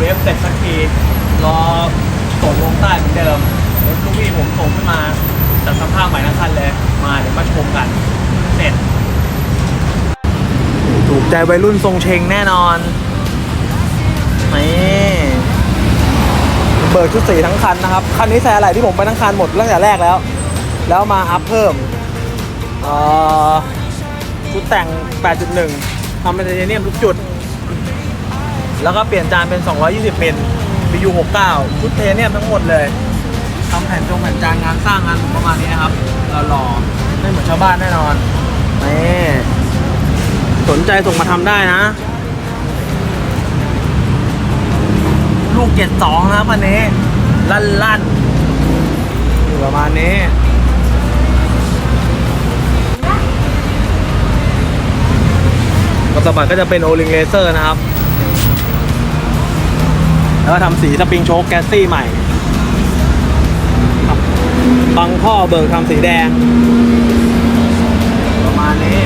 เวฟเสร็จสักทีรอส่งลงใต้เหมือนเดิมรถลูกพี่ผมส่งขึ้นมาจัดสภาพใหม่ทั้งคันเลยมาเดี๋ยวมาชมกัน เสร็จ ถูกใจวัยรุ่นทรงเชงแน่นอนนี่เบิกชุดสีทั้งคันนะครับ คันนี้ใส่อะไรที่ผมไปทั้งคันหมดตั้งแต่แรกแล้ว แล้วมาอัพเพิ่มชุดแต่ง 8.1ทำเป็นไทเทเนียมทุกจุด แล้วก็เปลี่ยนจานเป็น 220 มิล BU 69 ชุดไทเทเนียมทั้งหมดเลยทำแผ่นจงแผ่นจานงานสร้างงานประมาณนี้นะครับเราหล่อไม่เหมือนชาวบ้านแน่นอนนี่สนใจส่งมาทำได้นะ ลูก72นะครับอันนี้ ลั่นลั่นๆอยู่ประมาณนี้กระสะบัดก็จะเป็นโอลิงเลเซอร์นะครับ แล้วก็ทำสีสปริงโชคแกสซี่ใหม่บบังท่อเบิกทำสีแดง ประมาณนี้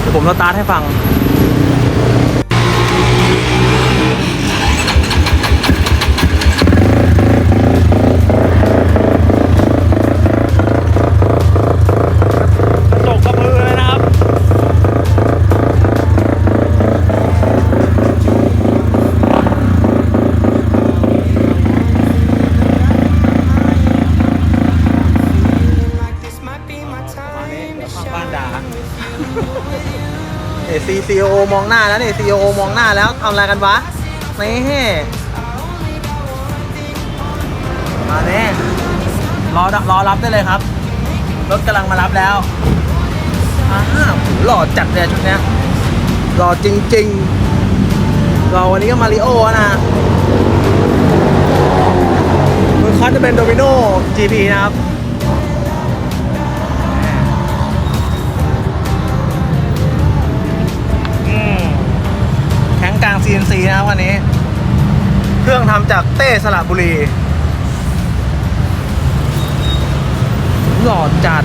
เดี๋ยวผมสตาร์ทให้ฟัง เอซีซีโอมองหน้าแล้วเนี่ซีโอมองหน้าแล้วทำอะไรกันวะนี่มาเน่รอรอรับได้เลยครับ รถกำลังมารับแล้วอ้าวหล่อจัดเลยชุดเนี้ยหล่อจริงๆหล่อวันนี้ก็มาริโอนะมือคัสจะเป็นโดมิโน GP นะครับ CNC นะครับวันนี้ เครื่องทำจากเต้สระบุรี หล่อจัด